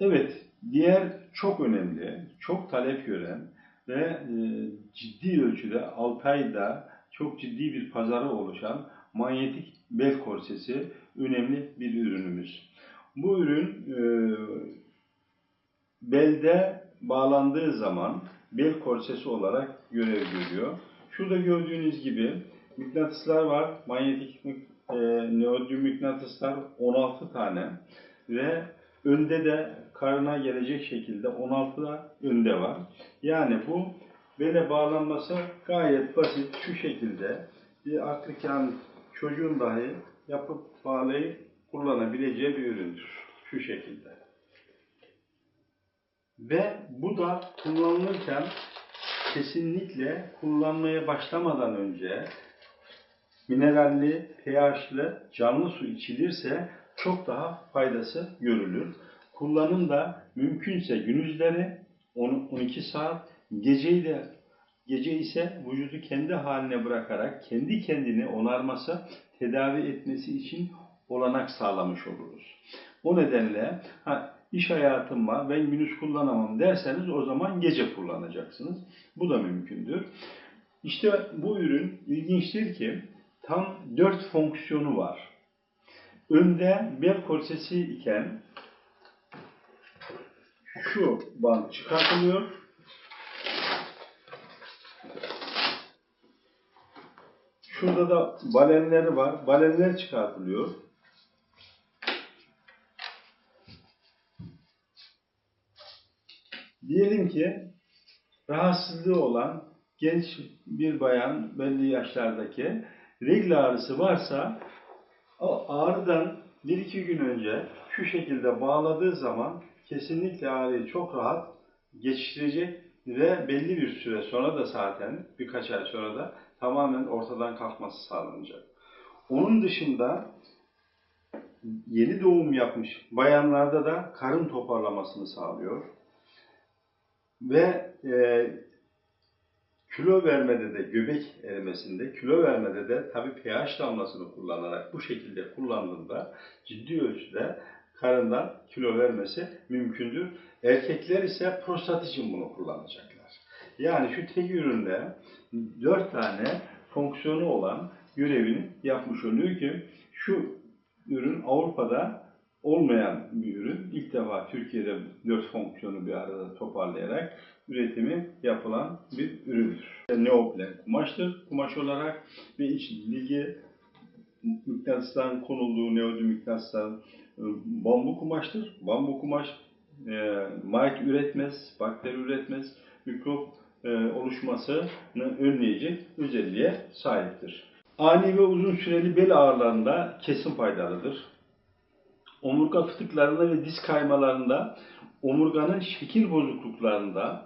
Evet, diğer çok önemli, çok talep gören ve e, ciddi ölçüde 6 ayda çok ciddi bir pazarı oluşan manyetik bel korsesi önemli bir ürünümüz. Bu ürün e, belde bağlandığı zaman bel korsesi olarak görev görüyor. Şurada gördüğünüz gibi mıknatıslar var. Manyetik e, neodyum mıknatıslar 16 tane ve önde de karına gelecek şekilde 16 da önde var. Yani bu bele bağlanması gayet basit şu şekilde bir aklıken çocuğun dahi yapıp bağlayıp kullanabileceği bir üründür. Şu şekilde. Ve bu da kullanılırken kesinlikle kullanmaya başlamadan önce mineralli, pH'lı canlı su içilirse çok daha faydası görülür. Kullanım da mümkünse gündüzleri 10-12 saat, geceyi de gece ise vücudu kendi haline bırakarak kendi kendini onarması, tedavi etmesi için olanak sağlamış oluruz. O nedenle ha, iş hayatım var, ben gündüz kullanamam derseniz o zaman gece kullanacaksınız. Bu da mümkündür. İşte bu ürün ilginçtir ki tam dört fonksiyonu var. Önde bel korsesi iken şu bant çıkartılıyor. Şurada da balenleri var. Balenler çıkartılıyor. Diyelim ki rahatsızlığı olan genç bir bayan belli yaşlardaki regl ağrısı varsa o ağrıdan bir iki gün önce şu şekilde bağladığı zaman kesinlikle ağrıyı çok rahat geçiştirecek ve belli bir süre sonra da zaten birkaç ay sonra da tamamen ortadan kalkması sağlanacak. Onun dışında yeni doğum yapmış bayanlarda da karın toparlamasını sağlıyor. Ve e, kilo vermede de göbek erimesinde, kilo vermede de tabii pH damlasını kullanarak bu şekilde kullandığında ciddi ölçüde karından kilo vermesi mümkündür. Erkekler ise prostat için bunu kullanacaklar. Yani şu tek üründe dört tane fonksiyonu olan görevini yapmış oluyor ki şu ürün Avrupa'da olmayan bir ürün. İlk defa Türkiye'de dört fonksiyonu bir arada toparlayarak üretimi yapılan bir üründür. Neoplen kumaştır. Kumaş olarak ve iç ligi mıknatısların konulduğu neodyum mıknatısların e, bambu kumaştır. Bambu kumaş e, mite üretmez, bakteri üretmez, mikrop e, oluşmasını önleyecek özelliğe sahiptir. Ani ve uzun süreli bel ağrılarında kesin faydalıdır omurga fıtıklarında ve diz kaymalarında, omurganın şekil bozukluklarında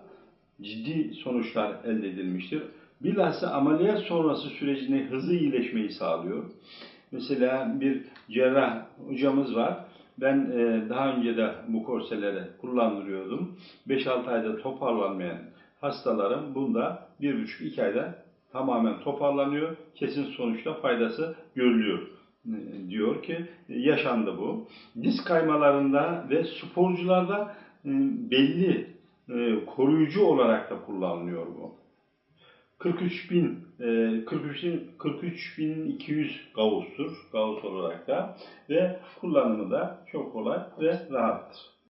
ciddi sonuçlar elde edilmiştir. Bilhassa ameliyat sonrası sürecine hızlı iyileşmeyi sağlıyor. Mesela bir cerrah hocamız var. Ben e, daha önce de bu korseleri kullandırıyordum. 5-6 ayda toparlanmayan hastalarım bunda 1,5-2 ayda tamamen toparlanıyor. Kesin sonuçta faydası görülüyor diyor ki yaşandı bu. Diz kaymalarında ve sporcularda e, belli e, koruyucu olarak da kullanılıyor bu. 43 bin, 43 43 bin 200 gauss'tur, gauss olarak da ve kullanımı da çok kolay ve rahattır.